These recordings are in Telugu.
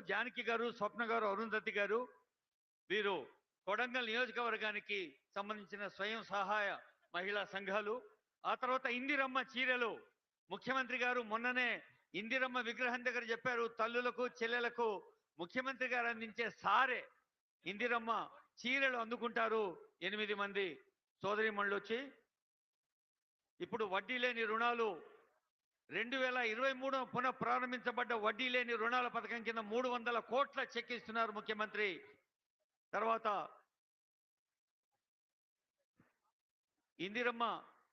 జానకి గారు స్వప్న గారు అరుంధతి గారు వీరు కొడంగల్ నియోజకవర్గానికి సంబంధించిన స్వయం సహాయ మహిళా సంఘాలు ఆ తర్వాత ఇందిరమ్మ చీరలు. ముఖ్యమంత్రి గారు మొన్ననే ఇందిరమ్మ విగ్రహం దగ్గర చెప్పారు తల్లులకు చెల్లెలకు ముఖ్యమంత్రి గారు అందించే సారే ఇందిరమ్మ చీరలు అందుకుంటారు ఎనిమిది మంది సోదరిమణులు వచ్చి ఇప్పుడు వడ్డీ లేని రుణాలు రెండు వేల ఇరవై మూడు పునః ప్రారంభించబడ్డ వడ్డీ లేని రుణాల పథకం కింద మూడు వందల కోట్ల చెక్ ఇస్తున్నారు ముఖ్యమంత్రి. తర్వాత ఇందిరమ్మ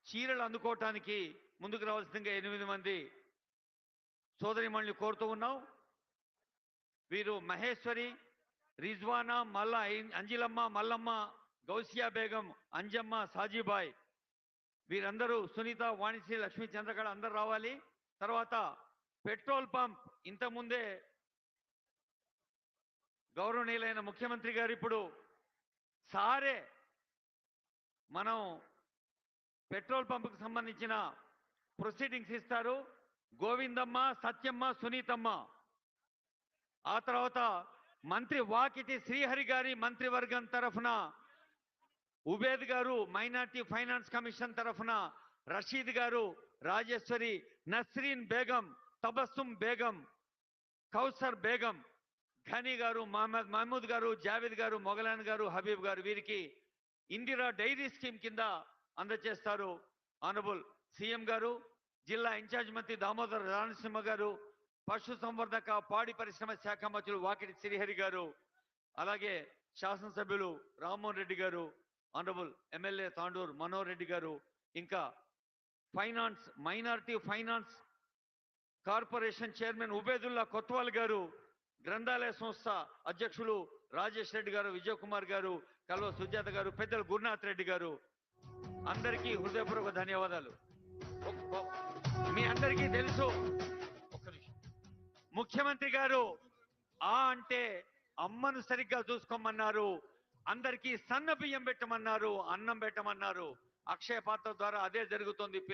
చీరలు అందుకోవటానికి ముందుకు రావాల్సిందిగా ఎనిమిది మంది సోదరిమణులు కోరుతూ ఉన్నాం. వీరు మహేశ్వరి రిజ్వానా మల్ల అంజిలమ్మ మల్లమ్మ గౌసియా బేగం అంజమ్మ సాజీబాయ్ వీరందరూ సునీత వాణిశ్రీ లక్ష్మీ చంద్రకళ అందరు రావాలి. తర్వాత పెట్రోల్ పంప్ ఇంతకుముందే గౌరవనీయులైన ముఖ్యమంత్రి గారు ఇప్పుడు సారే మనం పెట్రోల్ పంపుకు సంబంధించిన ప్రొసీడింగ్స్ ఇస్తారు. గోవిందమ్మ సత్యమ్మ సునీతమ్మ. ఆ తర్వాత మంత్రి వాకిటి శ్రీహరి గారి మంత్రివర్గం తరఫున ఉబేద్ గారు మైనార్టీ ఫైనాన్స్ కమిషన్ తరఫున రషీద్ గారు రాజేశ్వరి నస్రీన్ బేగం తబస్సుం బేగం కౌసర్ బేగం ఘనీ గారు మహమ్మద్ మహమూద్ గారు జావేద్ గారు మొగలాన్ గారు హబీబ్ గారు వీరికి ఇందిరా డైరీ స్కీమ్ కింద అందజేస్తారు ఆనబుల్ సీఎం గారు జిల్లా ఇన్ఛార్జ్ మంత్రి దామోదర్ రాణసింహ గారు పశు సంవర్ధక పాడి పరిశ్రమ శాఖ మంత్రులు వాకిటి శ్రీహరి గారు అలాగే శాసనసభ్యులు రామ్మోహన్ రెడ్డి గారు ఆనరబుల్ ఎమ్మెల్యే తాండూర్ మనోహర్ రెడ్డి గారు ఇంకా finance minority finance corporation chairman Ubedulla Kotwal garu గ్రంథాలయ సంస్థ అధ్యక్షులు రాజేష్ రెడ్డి గారు విజయ్ కుమార్ గారు కల్వ సుజాత గారు పెద్దలు గురునాథ్ రెడ్డి గారు. అందరికీ హృదయపూర్వక ధన్యవాదాలు. మీ అందరికీ తెలుసు ముఖ్యమంత్రి గారు ఆ అంటే అమ్మను సరిగ్గా చూసుకోమన్నారు. అందరికీ సన్న బియ్యం పెట్టమన్నారు అన్నం పెట్టమన్నారు. అక్షయ పాత్ర ద్వారా అదే జరుగుతుంది పిల్ల